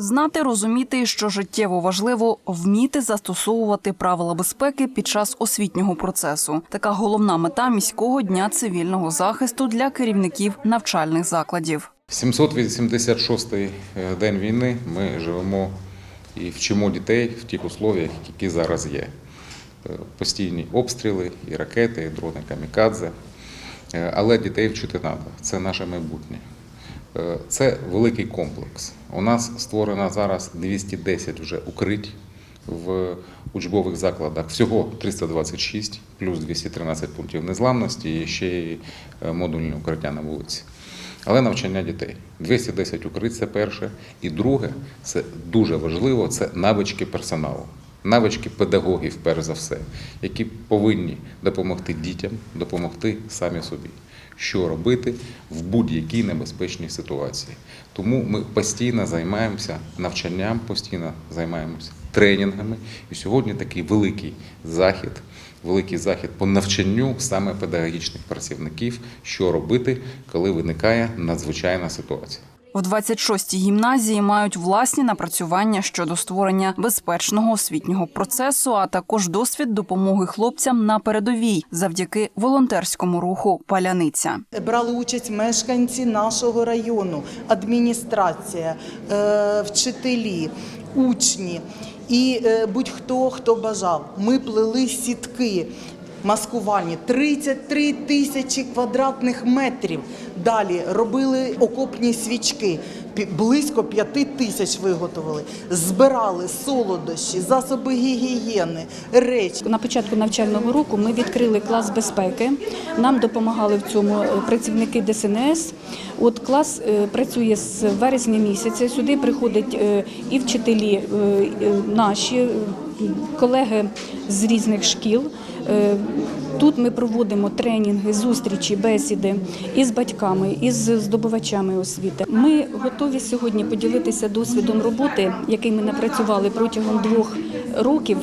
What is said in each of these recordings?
Знати, розуміти, що життєво важливо вміти застосовувати правила безпеки під час освітнього процесу. Така головна мета міського дня цивільного захисту для керівників навчальних закладів. 786-й е, день війни ми живемо і вчимо дітей в тих условіях, які зараз є. Е, Постійні обстріли, і ракети, і дрони камікадзе. Е, Але дітей вчити треба. Це наше майбутнє. Е, Це великий комплекс. У нас створено зараз 210 вже укрить в учбових закладах. Всього 326, плюс 213 пунктів незламності і ще й е, модульні укриття на вулиці. Але навчання дітей. 210 укриць це перше. І друге, це дуже важливо, це навички персоналу. Навички педагогів, перш за все, які повинні допомогти дітям, допомогти самі собі, що робити в будь-якій небезпечній ситуації. Тому ми постійно займаємося навчанням, постійно займаємося тренінгами. І сьогодні такий великий захід, великий захід по навчанню саме педагогічних працівників, що робити, коли виникає надзвичайна ситуація. В 26-й гімназії мають власні напрацювання щодо створення безпечного освітнього процесу, а також досвід допомоги хлопцям на передовій завдяки волонтерському руху Паляниця. Брали участь мешканці нашого району, адміністрація, е, вчителі, учні і е, будь-хто, хто бажав. Ми плели сітки маскувальні 33 тисячі квадратних метрів. Далі робили окопні свічки. Близько п'яти тисяч виготовили, збирали солодощі, засоби гігієни, речі. На початку навчального року ми відкрили клас безпеки. Нам допомагали в цьому е, працівники ДСНС. От клас е, працює з вересня місяця. Сюди приходять е, і вчителі наші, колеги з різних шкіл. Тут ми проводимо тренінги, зустрічі, бесіди із батьками, із здобувачами освіти. Ми готові сьогодні поділитися досвідом роботи, який ми напрацювали протягом двох років,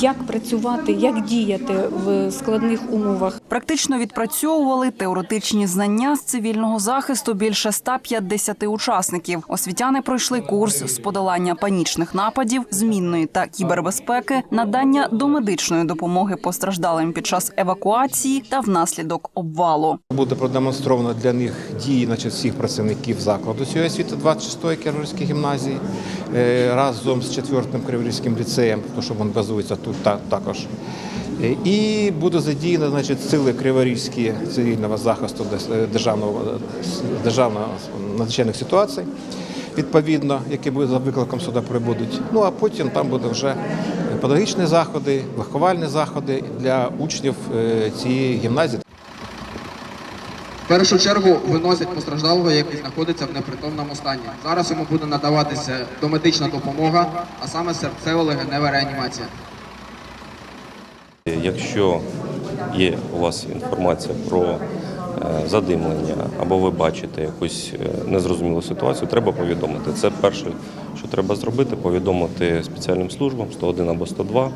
як працювати, як діяти в складних умовах. Практично відпрацьовували теоретичні знання з цивільного захисту більше 150 учасників. Освітяни пройшли курс з подолання панічних нападів, змінної та кібербезпеки, надання домедичної допомоги постраждалим під час евакуації та внаслідок обвалу. Буде продемонстровано для них дії значить, всіх працівників закладу цієї освіти 26-ї Кіровоградської гімназії разом з 4-м Криворізьким ліцеєм, тому що він базується тут також. Е, І буде задіяно значить, сили Криворізькі цивільного захисту е, державного, е, державного надзвичайних ситуацій, відповідно, які за викликом сюди прибудуть. Ну а потім там буде вже педагогічні заходи, виховальні заходи для учнів е, цієї гімназії. Першу чергу виносять постраждалого, який знаходиться в непритомному стані. Зараз йому буде надаватися домедична допомога, а саме серцево-легенева реанімація. Якщо є у вас інформація про е, задимлення або ви бачите якусь е, незрозумілу ситуацію, треба повідомити. Це перше, що треба зробити, повідомити спеціальним службам 101 або 102,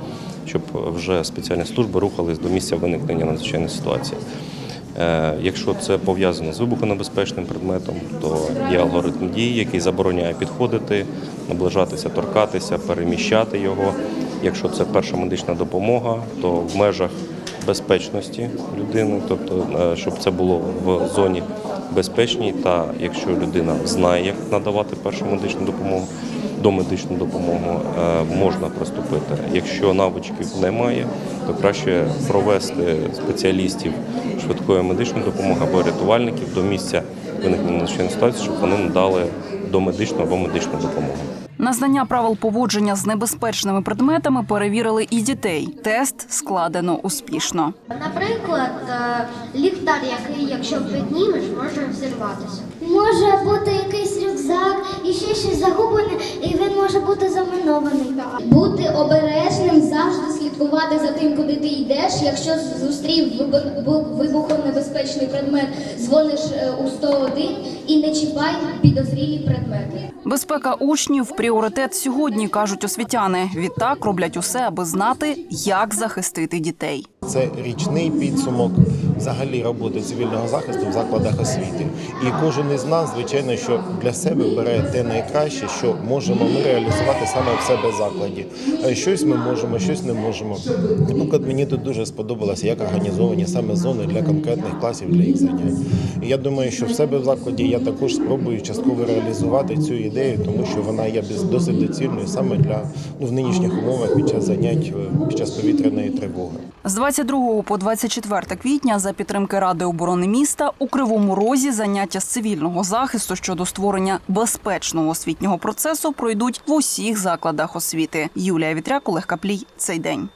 щоб вже спеціальні служби рухались до місця виникнення надзвичайної ситуації. Е, Якщо це пов'язано з вибухонебезпечним предметом, то є алгоритм дій, який забороняє підходити, наближатися, торкатися, переміщати його. Якщо це перша медична допомога, то в межах безпечності людини, тобто е, щоб це було в зоні безпечній, та якщо людина знає, як надавати першу медичну допомогу, домедичну допомогу е, можна приступити. Якщо навичків немає, то краще провести спеціалістів швидкої медичної допомоги або рятувальників до місця виникнення надзвичайної ситуації, щоб вони надали домедичну або медичну допомогу. На знання правил поводження з небезпечними предметами перевірили і дітей. Тест складено успішно. Наприклад, е, ліхтар, який, якщо піднімеш, може взірватися. Може бути якийсь рюкзак і ще щось загублене, і він може бути замінований. Бути обережним, слідкувати за тим, куди ти йдеш. Якщо зустрів вибухонебезпечний предмет, дзвониш е, у 101 і не чіпай підозрілі предмети. Безпека учнів пріоритет сьогодні, кажуть освітяни. Відтак роблять усе, аби знати, як захистити дітей. Це річний підсумок взагалі роботи цивільного захисту в закладах освіти. І кожен із нас, звичайно, що для себе бере те найкраще, що можемо ми реалізувати саме в себе закладі. Е, Щось ми можемо, щось не можемо. Наприклад, мені тут дуже сподобалося, як організовані саме зони для конкретних класів для їх занять. І я думаю, що в себе в закладі я також спробую частково реалізувати цю ідею, тому що вона є досить доцільною саме для ну, в нинішніх умовах під час занять е, під час повітряної тривоги. З 22 по 24 квітня за підтримки Ради оборони міста у Кривому Розі заняття з цивільного захисту щодо створення безпечного освітнього процесу пройдуть в усіх закладах освіти. Юлія Вітряк, Олег Каплій. Цей день.